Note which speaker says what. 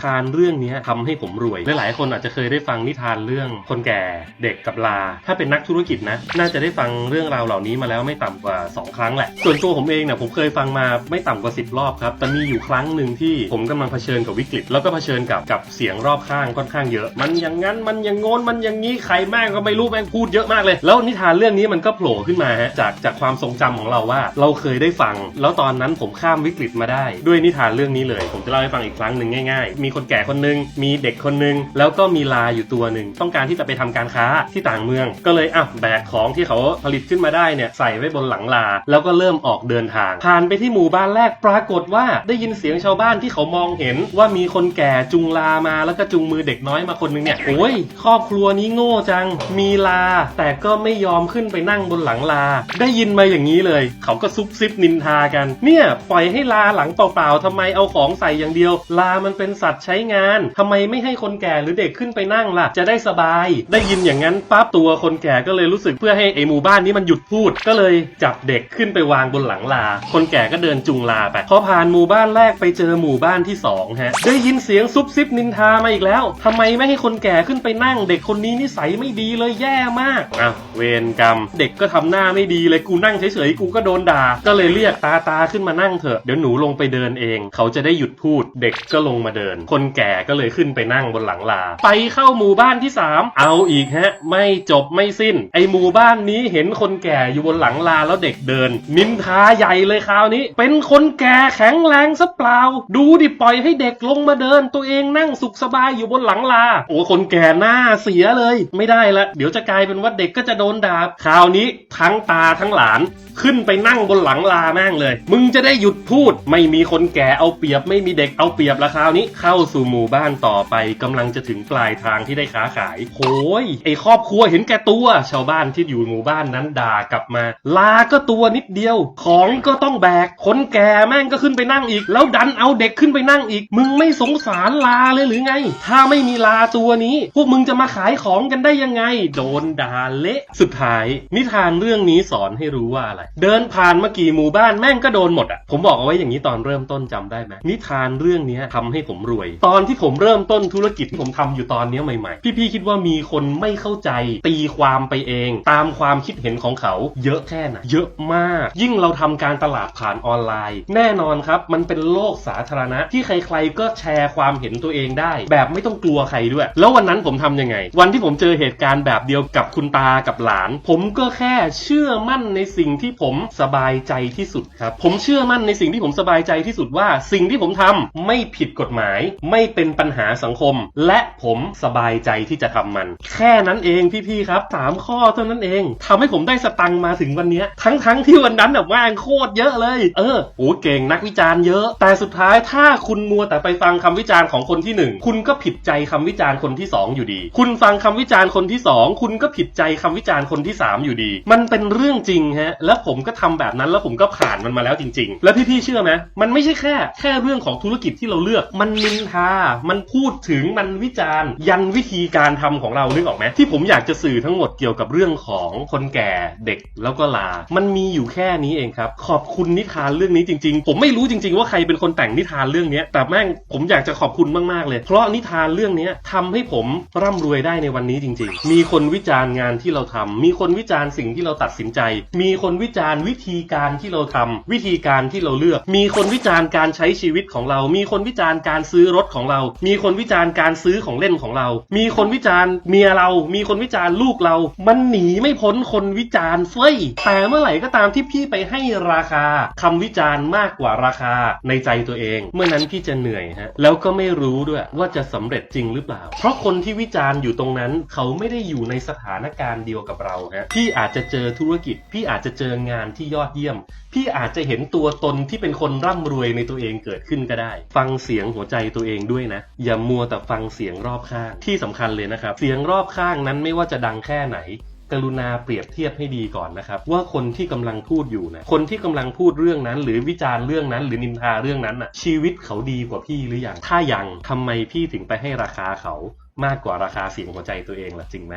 Speaker 1: ทานเรื่องนี้ทำให้ผมรวย หลายๆ คนอาจจะเคยได้ฟังนิทานเรื่องคนแก่เด็กกับลา ถ้าเป็นนักธุรกิจนะ น่าจะได้ฟังเรื่องราวเหล่านี้มาแล้วไม่ต่ำกว่า 2 ครั้งแหละ ส่วนตัวผมเองเนี่ยผมเคยฟังมาไม่ต่ำกว่า 10 รอบครับ แต่มีอยู่ครั้งหนึ่งที่ผมกำลังเผชิญกับวิกฤต แล้วก็เผชิญกับกับเสียงรอบข้างค่อนข้างเยอะ มันอย่างนั้นมันอย่างโน้นมันอย่างนี้ใครแม่งก็ไม่รู้แม่งพูดเยอะมากเลย แล้วนิทานเรื่องนี้มันก็โผล่ขึ้นมาฮะจากจากความทรงจำของเราว่า เราเคยได้ฟัง แล้วตอนนั้นผมข้ามวิกฤตมาได้ ด้วยนิทานเรื่องนี้เลย ผมจะเล่าให้ฟังอีกครั้งหนึ่งง่ายๆมีคนแก่คนหนึง มีเด็กคนหนึง แล้วก็มีลาอยู่ตัวหนึ่ง ต้องการที่จะไปทำการค้าที่ต่างเมือง ก็เลยอะแบกของที่เขาผลิตขึ้นมาได้เนี่ยใส่ไว้บนหลังลา แล้วก็เริ่มออกเดินทาง ผ่านไปที่หมู่บ้านแรกปรากฏว่าได้ยินเสียงชาวบ้านที่เขามองเห็นว่ามีคนแก่จุงลามาแล้วก็จุงมือเด็กน้อยมาคนหนึงเนี่ยโอ้ยครอบครัวนี้โง่จัง มีลา แต่ก็ไม่ยอมขึ้นไปนั่งบนหลังลา ได้ยินมาอย่างนี้เลย เขาก็ซุบซิบนินทากัน เนี่ยปล่อยให้ลาหลังเปล่าๆทำไมเอาของใส่อย่างเดียว ลามันเป็นสัตว์ใช้งานทำไมไม่ให้คนแก่หรือเด็กขึ้นไปนั่งล่ะ จะได้สบาย ได้ยินอย่างนั้นปั๊บตัวคนแก่ก็เลยรู้สึกเพื่อให้ไอหมู่บ้านนี้มันหยุดพูด ก็เลยจับเด็กขึ้นไปวางบนหลังลา คนแก่ก็เดินจุงลาไปพอผ่านหมู่บ้านแรกไปเจอหมู่บ้านที่สองฮะได้ยินเสียงซุบซิบนินทามาอีกแล้วทำไมไม่ให้คนแก่ขึ้นไปนั่ง เด็กคนนี้นิสัยไม่ดีเลยแย่มากอะเวรกรรม เด็กก็ทำหน้าไม่ดีเลยกูนั่งเฉยๆกูก็โดนด่า ก็เลยเรียกตาตาขึ้นมานั่งเถอะเดี๋ยวหนูลงไปเดินเอง เขาจะได้หยุดพูด เด็กก็ลงมาเดินคนแก่ก็เลยขึ้นไปนั่งบนหลังลา ไปเข้าหมู่บ้านที่สามเอาอีกฮะ ไม่จบไม่สิ้น ไอหมู่บ้านนี้เห็นคนแก่อยู่บนหลังลาแล้วเด็กเดิน นินทาใหญ่เลยคราวนี้ เป็นคนแก่แข็งแรงซะเปล่า ดูดิปล่อยให้เด็กลงมาเดิน ตัวเองนั่งสุขสบายอยู่บนหลังลา โอ้คนแก่หน้าเสียเลย ไม่ได้ละ เดี๋ยวจะกลายเป็นว่าเด็กก็จะโดนด่าคราวนี้ทั้งตาทั้งหลานขึ้นไปนั่งบนหลังลาแม่งเลย มึงจะได้หยุดพูด ไม่มีคนแก่เอาเปรียบไม่มีเด็กเอาเปรียบละคราวนี้เข้าสู่หมู่บ้านต่อไปกำลังจะถึงปลายทางที่ได้ค้าขายโอ้ยไอครอบครัวเห็นแก่ตัว ชาวบ้านที่อยู่หมู่บ้านนั้นด่ากลับมา ลาก็ตัวนิดเดียว ของก็ต้องแบกคนแก่แม่งก็ขึ้นไปนั่งอีก แล้วดันเอาเด็กขึ้นไปนั่งอีก มึงไม่สงสารลาเลยหรือไง ถ้าไม่มีลาตัวนี้ พวกมึงจะมาขายของกันได้ยังไง โดนด่าเละสุดท้าย นิทานเรื่องนี้สอนให้รู้ว่าอะไร เดินผ่านมากี่หมู่บ้านแม่งก็โดนหมดอะผมบอกเอาไว้อย่างนี้ตอนเริ่มต้นจำได้ไหมนิทานเรื่องนี้ทำให้ผมรู้วย ตอนที่ผมเริ่มต้นธุรกิจที่ผมทำอยู่ตอนนี้ใหม่ ๆ พี่ๆคิดว่ามีคนไม่เข้าใจ ตีความไปเอง ตามความคิดเห็นของเขา เยอะแค่ไหนเยอะมาก ยิ่งเราทำการตลาดผ่านออนไลน์ แน่นอนครับ มันเป็นโลกสาธารณะ ที่ใครๆก็แชร์ความเห็นตัวเองได้ แบบไม่ต้องกลัวใครด้วย แล้ววันนั้นผมทำยังไง วันที่ผมเจอเหตุการณ์แบบเดียวกับคุณตากับหลาน ผมก็แค่เชื่อมั่นในสิ่งที่ผมสบายใจที่สุดครับ ผมเชื่อมั่นในสิ่งที่ผมสบายใจที่สุดว่า สิ่งที่ผมทำไม่ผิดกฎหมายไม่เป็นปัญหาสังคม และผมสบายใจที่จะทำมัน แค่นั้นเองพี่ๆครับสามข้อเท่านั้นเองทำให้ผมได้สตังมาถึงวันนี้ทั้งๆที่วันนั้นแบบว่างโคตรเยอะเลย เออโอ้เก่งนักวิจารณ์เยอะ แต่สุดท้ายถ้าคุณมัวแต่ไปฟังคำวิจารณ์ของคนที่หนึ่งคุณก็ผิดใจคำวิจารณ์คนที่สองอยู่ดี คุณฟังคำวิจารณ์คนที่สองคุณก็ผิดใจคำวิจารณ์คนที่สามอยู่ดี มันเป็นเรื่องจริงฮะ แล้วผมก็ทำแบบนั้นแล้วผมก็ผ่านมันมาแล้วจริง ๆ แล้วพี่ๆเชื่อไหมมันไม่ใช่แค่ แค่เรื่องของธุรกิจที่เราเลือก มันมนินทา มันพูดถึงมันวิจารณ์ ยันวิธีการทำของเรานึกออกไหมที่ผมอยากจะสื่อทั้งหมดเกี่ยวกับเรื่องของคนแก่เด็กแล้วก็ลา มันมีอยู่แค่นี้เองครับ ขอบคุณนิทานเรื่องนี้จริง ๆ ผมไม่รู้จริง ๆ ว่าใครเป็นคนแต่งนิทานเรื่องนี้แต่แม่งผมอยากจะขอบคุณมากๆเลย เพราะนิทานเรื่องนี้ทำให้ผมร่ำรวยได้ในวันนี้จริง ๆ มีคนวิจารณ์งานที่เราทำมีคนวิจารณ์สิ่งที่เราตัดสินใจ มีคนวิจารณ์วิธีการที่เราทำวิธีการที่เราเลือก มีคนวิจารณ์การใช้ชีวิตของเรา มีคนวิจารณ์การซื้อรถของเรา มีคนวิจารณ์การซื้อของเล่นของเรา มีคนวิจารณ์เมียเรา มีคนวิจารณ์ลูกเรา มันหนีไม่พ้นคนวิจารณ์เฟ้ย แต่เมื่อไหร่ก็ตามที่พี่ไปให้ราคาคำวิจารณ์มากกว่าราคาในใจตัวเอง เมื่อนั้นพี่จะเหนื่อยฮะ แล้วก็ไม่รู้ด้วยว่าจะสำเร็จจริงหรือเปล่า เพราะคนที่วิจารณ์อยู่ตรงนั้น เขาไม่ได้อยู่ในสถานการณ์เดียวกับเราฮะ พี่อาจจะเจอธุรกิจ พี่อาจจะเจองานที่ยอดเยี่ยม พี่อาจจะเห็นตัวตนที่เป็นคนร่ำรวยในตัวเองเกิดขึ้นก็ได้ ฟังเสียงหัวใจตัวเองด้วยนะ อย่ามัวแต่ฟังเสียงรอบข้าง ที่สำคัญเลยนะครับ เสียงรอบข้างนั้นไม่ว่าจะดังแค่ไหนกรุณาเปรียบเทียบให้ดีก่อนนะครับ ว่าคนที่กำลังพูดอยู่นะคนที่กำลังพูดเรื่องนั้น หรือวิจารณ์เรื่องนั้น หรือนินทาเรื่องนั้นน่ะชีวิตเขาดีกว่าพี่หรือยังถ้ายังทำไมพี่ถึงไปให้ราคาเขามากกว่าราคาเสียงหัวใจตัวเองล่ะจริงไหม